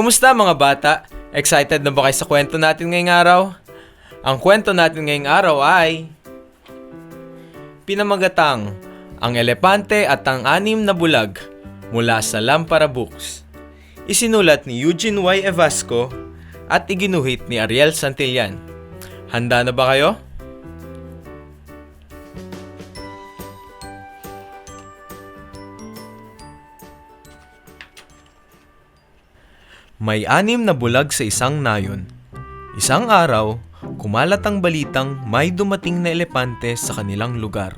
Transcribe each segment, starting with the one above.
Kumusta mga bata? Excited na ba kayo sa kwento natin ngayong araw? Ang kwento natin ngayong araw ay... Pinamagatang, ang elepante at ang anim na bulag mula sa Lampara Books. Isinulat ni Eugene Y. Evasco at iginuhit ni Ariel Santillan. Handa na ba kayo? May anim na bulag sa isang nayon. Isang araw, kumalat ang balitang may dumating na elepante sa kanilang lugar.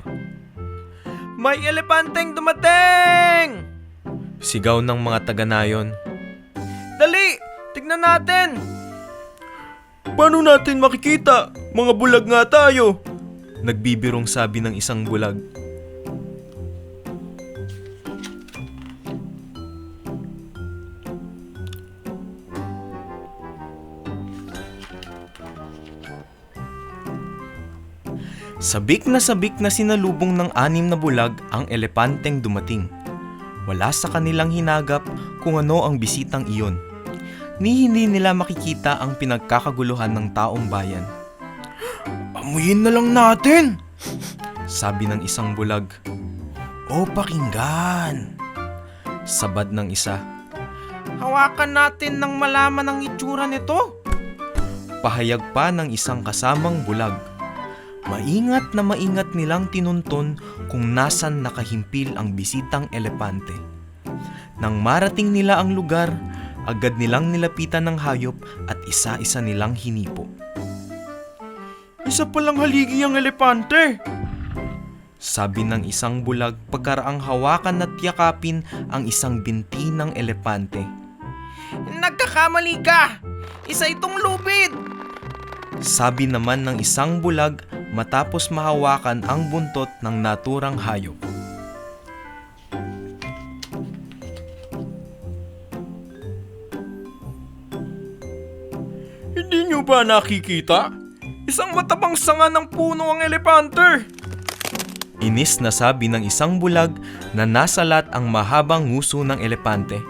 May elepanteng dumating! Sigaw ng mga taga-nayon. Dali! Tignan natin! Paano natin makikita? Mga bulag nga tayo! Nagbibirong sabi ng isang bulag. Sabik na sabik na sinalubong ng anim na bulag ang elepanteng dumating. Wala sa kanilang hinagap kung ano ang bisitang iyon. Ni hindi nila makikita ang pinagkakaguluhan ng taong bayan. Amuyin na lang natin! Sabi ng isang bulag. O pakinggan! Sabad ng isa. Hawakan natin nang malaman ang itsura nito. Pahayag pa ng isang kasamang bulag. Maingat na maingat nilang tinunton kung nasan nakahimpil ang bisitang elepante. Nang marating nila ang lugar, agad nilang nilapitan ng hayop at isa-isa nilang hinipo. Isa palang haligi ang elepante! Sabi ng isang bulag pagkaraang hawakan at yakapin ang isang binti ng elepante. Nagkakamali ka! Isa itong lubid! Sabi naman ng isang bulag matapos mahawakan ang buntot ng naturang hayop. Hindi nyo ba nakikita? Isang matabang sanga ng puno ang elepante! Inis na sabi ng isang bulag na nasalat ang mahabang nguso ng elepante.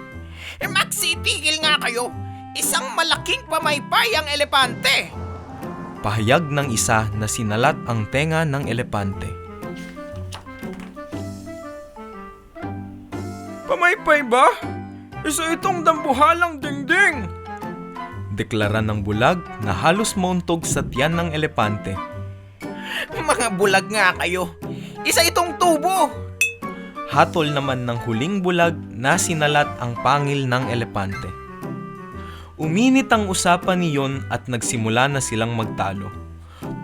Eh, Maxi, tigil nga kayo! Isang malaking pamaypay ang elepante! Pahayag ng isa na sinalat ang tenga ng elepante. Pamaypay ba? Isa itong dambuhalang dingding! Deklara ng bulag na halos mauntog sa tiyan ng elepante. Mga bulag nga kayo! Isa itong tubo! Hatol naman ng huling bulag na sinalat ang pangil ng elepante. Uminit ang usapan niyon at nagsimula na silang magtalo.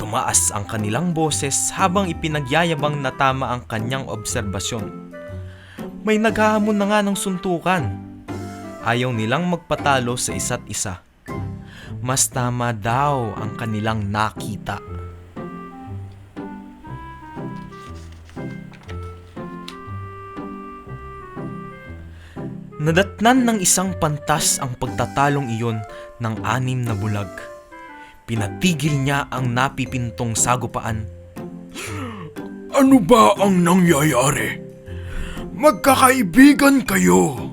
Tumaas ang kanilang boses habang ipinagyayabang na tama ang kanyang obserbasyon. May naghahamon na nga ng suntukan. Ayaw nilang magpatalo sa isa't isa. Mas tama daw ang kanilang nakita. Nadatnan ng isang pantas ang pagtatalong iyon ng anim na bulag. Pinatigil niya ang napipintong sagupaan. Ano ba ang nangyayari? Magkakaibigan kayo.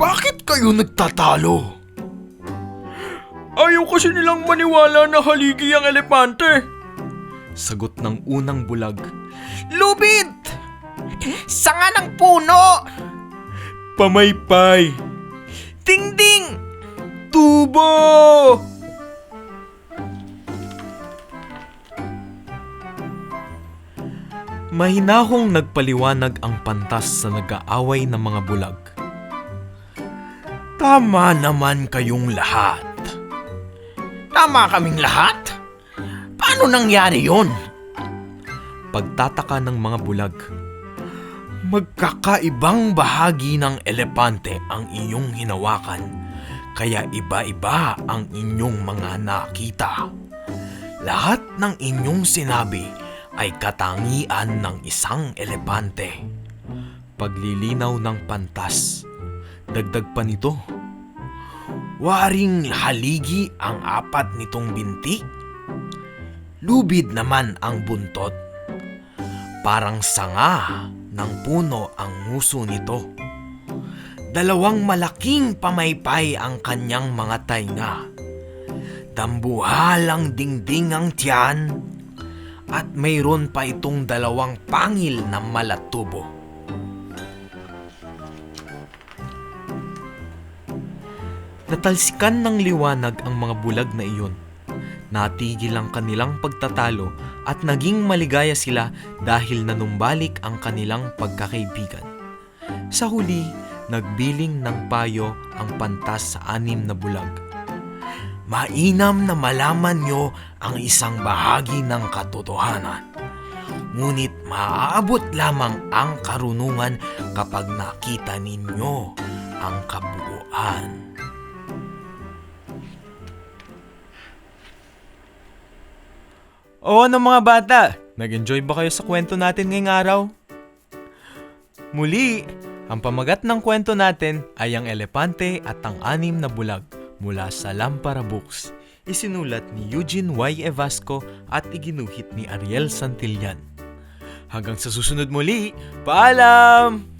Bakit kayo nagtatalo? Ayaw kasi nilang maniwala na haligi ang elepante. Sagot ng unang bulag. Lubid! Sanga ng puno! Pamaypay! Dingding! Tubo! Mahinahong nagpaliwanag ang pantas sa nag-aaway ng mga bulag. Tama naman kayong lahat. Tama kaming lahat? Paano nangyari yon? Pagtataka ng mga bulag. Magkakaibang bahagi ng elepante ang inyong hinawakan, kaya iba-iba ang inyong mga nakita. Lahat ng inyong sinabi ay katangian ng isang elepante. Paglilinaw ng pantas. Dagdag pa nito. Waring haligi ang apat nitong binti. Lubid naman ang buntot. Parang sanga ng puno ang nguso nito. dalawang malaking pamaypay ang kanyang mga tainga. Dambuhal ang dingding ang tiyan at mayroon pa itong dalawang pangil na malatubo. Natalsikan ng liwanag ang mga bulag na iyon. Natigil ang kanilang pagtatalo at naging maligaya sila dahil nanumbalik ang kanilang pagkakaibigan. Sa huli, nagbiling ng payo ang pantas sa anim na bulag. Mainam na malaman nyo ang isang bahagi ng katotohanan. Ngunit maaabot lamang ang karunungan kapag nakita ninyo ang kabuuan. O ano mga bata, nag-enjoy ba kayo sa kwento natin ngayong araw? Muli, ang pamagat ng kwento natin ay ang elepante at ang anim na bulag mula sa Lampara Books. Isinulat ni Eugene Y. Evasco at iginuhit ni Ariel Santillan. Hanggang sa susunod muli, paalam!